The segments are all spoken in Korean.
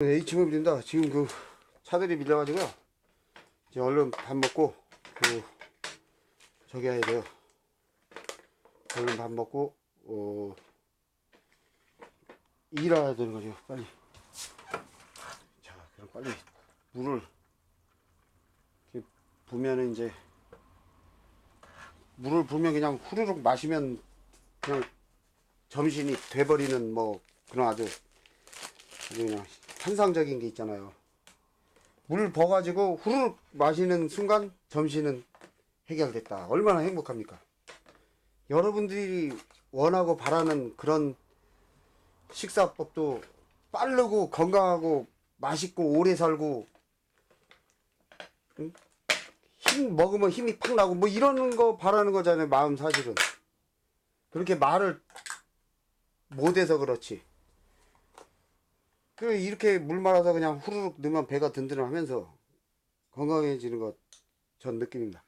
H모빌입니다. 지금 그 차들이 밀려가지고요. 이제 얼른 밥 먹고 그 저기 해야 돼요. 얼른 밥 먹고 어 일해야 되는 거죠. 빨리. 자, 그럼 빨리 물을 이렇게 부면은 이제 물을 부면 그냥 후루룩 마시면 그냥 점심이 돼버리는 뭐 그런 아주 아주 그냥 환상적인 게 있잖아요. 물 버가지고 후루룩 마시는 순간 점심은 해결됐다. 얼마나 행복합니까? 여러분들이 원하고 바라는 그런 식사법도 빠르고 건강하고 맛있고 오래 살고 응? 힘 먹으면 힘이 팍 나고 뭐 이러는 거 바라는 거잖아요. 마음 사실은 그렇게 말을 못해서 그렇지. 그 이렇게 물 말아서 그냥 후루룩 넣으면 배가 든든하면서 건강해지는 것 전 느낌입니다.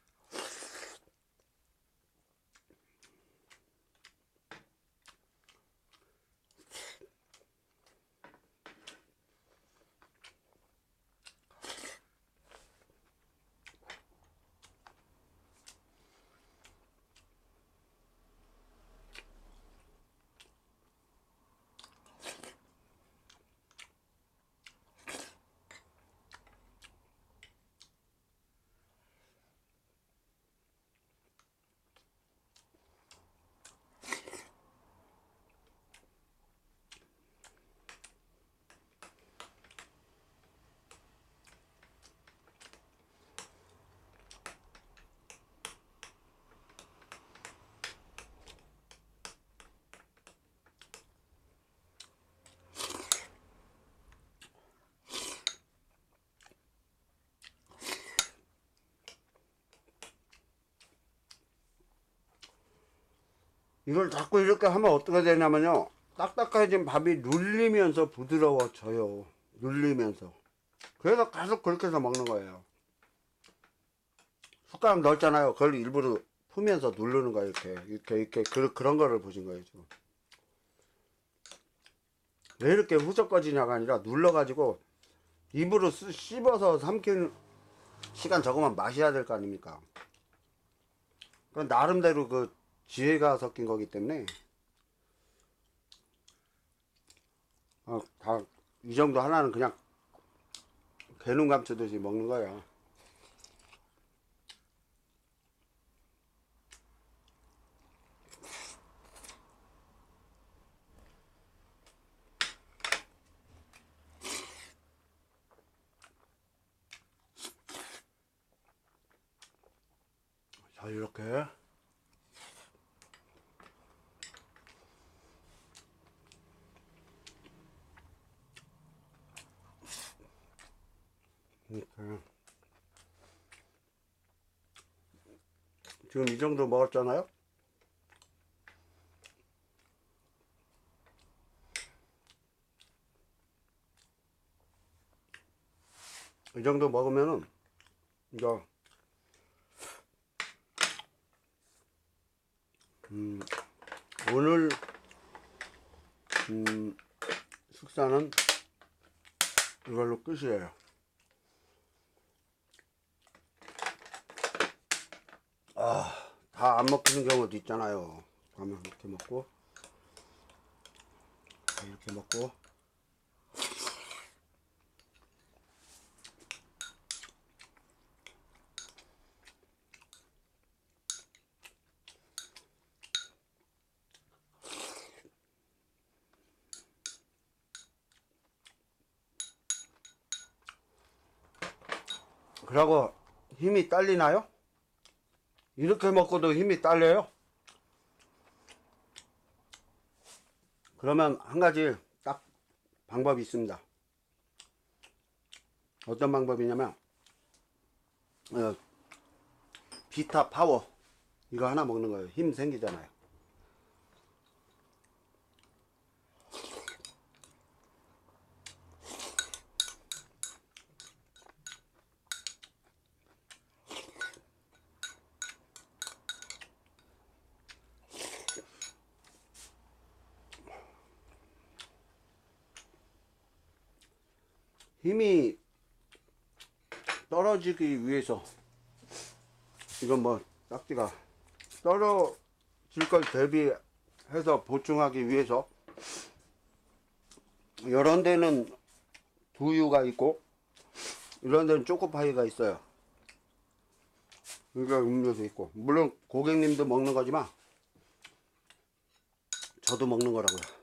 이걸 자꾸 이렇게 하면 어떻게 되냐면요. 딱딱해진 밥이 눌리면서 부드러워져요. 눌리면서. 그래서 계속 그렇게 해서 먹는 거예요. 숟가락 넣었잖아요. 그걸 일부러 풀면서 누르는 거예요. 이렇게. 이렇게, 이렇게. 그, 그런 거를 보신 거예요. 지금. 왜 이렇게 후적거지냐가 아니라 눌러가지고 입으로 쓰- 씹어서 삼키는 시간 적으면 마셔야 될 거 아닙니까? 그 나름대로 그 지혜가 섞인 거기 때문에 어, 다이 정도 하나는 그냥 개눈 감추듯이 먹는. 자 이렇게 이렇게 지금 이 정도 먹었잖아요. 이 정도 먹으면은 이제 음, 오늘 음, 식사는 이걸로 끝이에요. 아, 다 안 먹히는 경우도 있잖아요. 그러면 이렇게 먹고, 이렇게 먹고, 그러고 힘이 딸리나요? 이렇게 먹고도 힘이 딸려요? 그러면 한 가지 딱 방법이 있습니다. 어떤 방법이냐면, 어, 비타 파워. 이거 하나 먹는 거예요. 힘 생기잖아요. 떨어지기 위해서 이건 뭐 딱지가 떨어질 걸 대비해서 보충하기 위해서 이런 데는 두유가 있고 이런 데는 초코파이가 있어요. 그러니까 음료도 있고 물론 고객님도 먹는 거지만 저도 먹는 거라고요.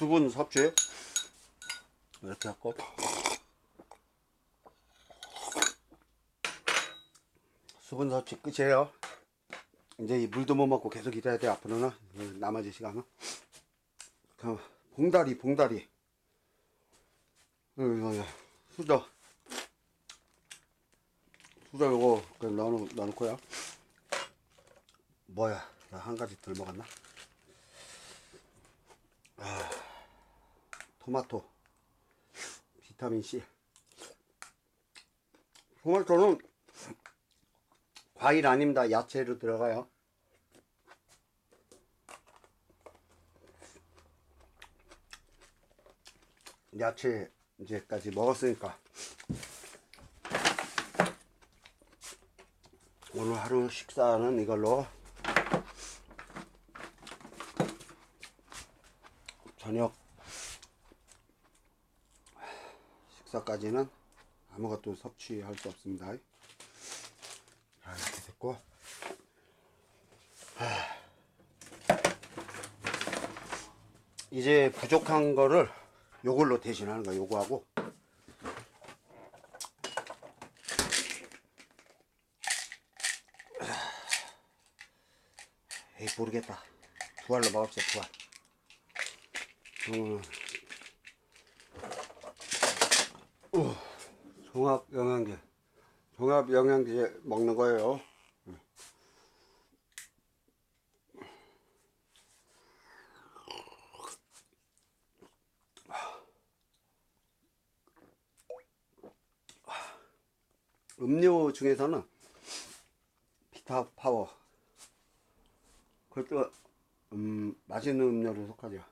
수분 섭취. 이렇게 하고. 수분 섭취 끝이에요. 이제 이 물도 못 먹고 계속 기다려야 돼 앞으로는. 이 나머지 시간은. 그 봉다리 봉다리. 여기 여기 수저. 수저 요거 그냥 넣어 넣어놓고요 뭐야? 나 한 가지 덜 먹었나? 아, 토마토 비타민 C 토마토는 과일 아닙니다. 야채로 들어가요. 야채 이제까지 먹었으니까 오늘 하루 식사는 이걸로 저녁 식사까지는 아무것도 섭취할 수 없습니다. 자, 이렇게 됐고. 하. 이제 부족한 거를 요걸로 대신하는 거야, 요거하고. 모르겠다. 두 알로 먹읍시다, 두 알. 음. 종합 영양제. 종합 영양제 먹는 거예요. 음료 중에서는 비타 파워 그것도 음, 맛있는 음료로 속하죠.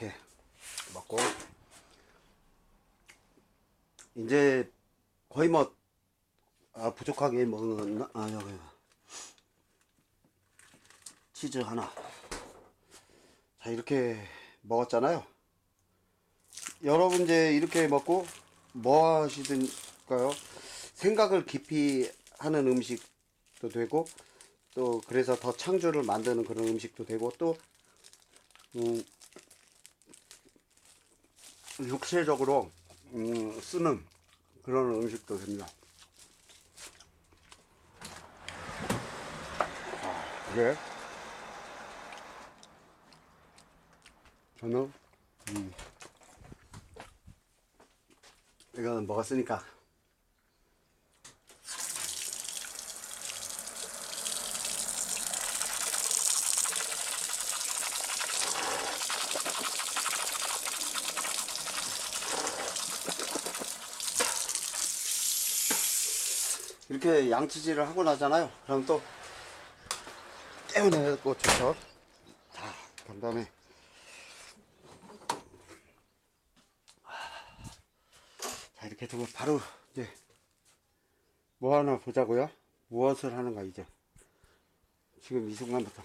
이렇게 먹고. 이제 거의 뭐 아, 부족하게 먹었나? 아 여기. 치즈 하나. 자 이렇게 먹었잖아요. 여러분 이제 이렇게 먹고 뭐 하시든가요? 생각을 깊이 하는 음식도 되고 또 그래서 더 창조를 만드는 그런 음식도 되고 또 음, 육체적으로 음, 쓰는 그런 음식도 됩니다. 아, 그래? 저는 음, 이거는 먹었으니까 이렇게 양치질을 하고 나잖아요. 그럼 또 깨어내고 좋죠. 자, 그 다음에 자 이렇게 두고 바로 이제 뭐 하나 보자고요. 무엇을 하는가 이제 지금 이 순간부터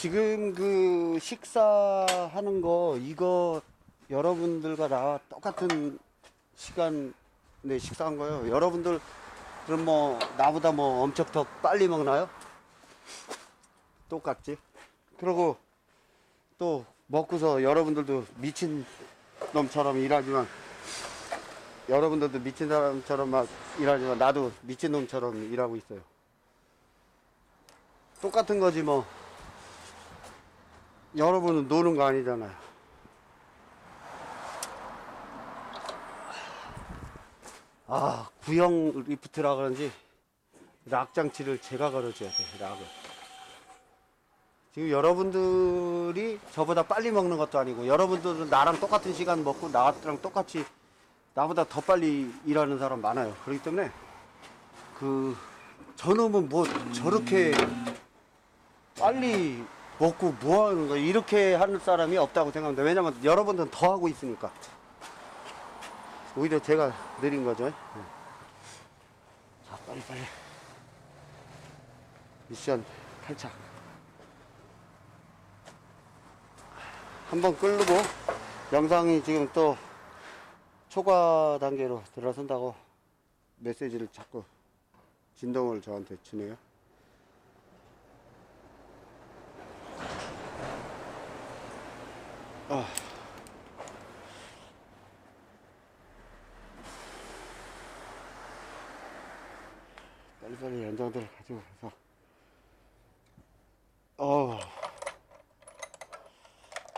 지금 그 식사하는 거 이거 여러분들과 나와 똑같은 시간에 식사한 거예요. 여러분들은 뭐 나보다 뭐 엄청 더 빨리 먹나요? 똑같지. 그리고 또 먹고서 여러분들도 미친 놈처럼 일하지만 여러분들도 미친 사람처럼 막 일하지만 나도 미친 놈처럼 일하고 있어요. 똑같은 거지 뭐. 여러분은 노는 거 아니잖아요. 아, 구형 리프트라 그런지 락장치를 제가 걸어줘야 돼, 락을. 지금 여러분들이 저보다 빨리 먹는 것도 아니고 여러분들은 나랑 똑같은 시간 먹고 나랑 똑같이 나보다 더 빨리 일하는 사람 많아요. 그렇기 때문에 그 저놈은 뭐 저렇게 빨리 먹고 뭐 하는 거야 이렇게 하는 사람이 없다고 생각합니다. 왜냐면 여러분들은 더 하고 있으니까 오히려 제가 느린 거죠. 네. 자 빨리 빨리 미션 탈착. 한번 끄르고 영상이 지금 또 초과 단계로 들어선다고 메시지를 자꾸 진동을 저한테 주네요. 아. 빨리 빨리 연장들 가지고 가서 어.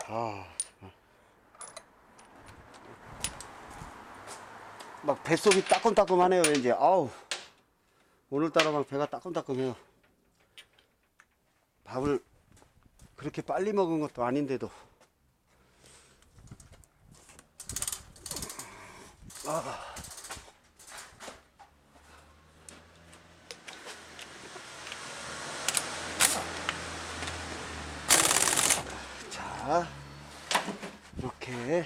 아. 막 뱃속이 따끔따끔하네요, 왠지. 아우. 오늘따라 막 배가 따끔따끔해요. 밥을 그렇게 빨리 먹은 것도 아닌데도. 아. 자, 이렇게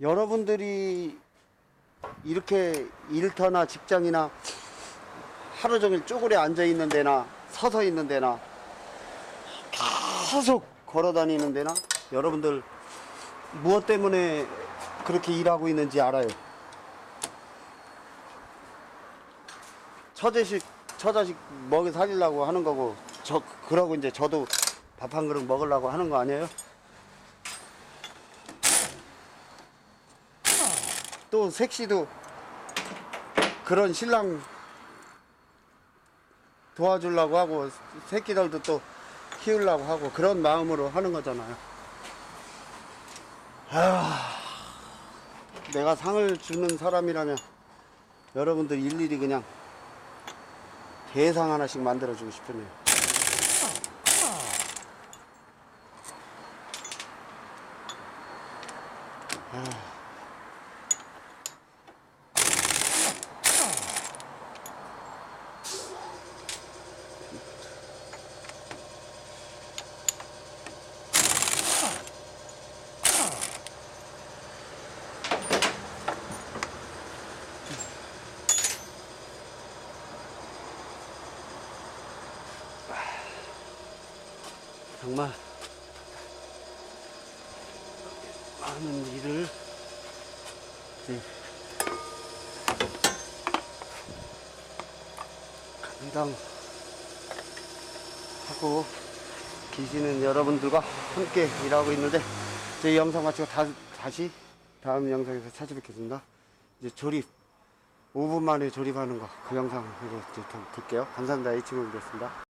여러분들이 이렇게 일터나 직장이나 하루 종일 쪼그려 앉아 있는 데나 서서 있는 데나 계속 걸어 다니는 데나 여러분들 무엇 때문에 그렇게 일하고 있는지 알아요. 처자식, 처자식 먹여 살리려고 하는 거고, 저, 그러고 이제 저도 밥 한 그릇 먹으려고 하는 거 아니에요? 또 색시도 그런 신랑 도와주려고 하고 새끼들도 또 키우려고 하고 그런 마음으로 하는 거잖아요. 아, 내가 상을 주는 사람이라면 여러분들 일일이 그냥 대상 하나씩 만들어주고 싶으네요. 정말 많은 일을 이제 감당하고 계시는 여러분들과 함께 일하고 있는데 제 영상 마치고 다, 다시 다음 영상에서 찾아뵙겠습니다. 이제 조립 5분 만에 조립하는 거 그 영상으로 이제 볼게요. 감사합니다. H님이었습니다.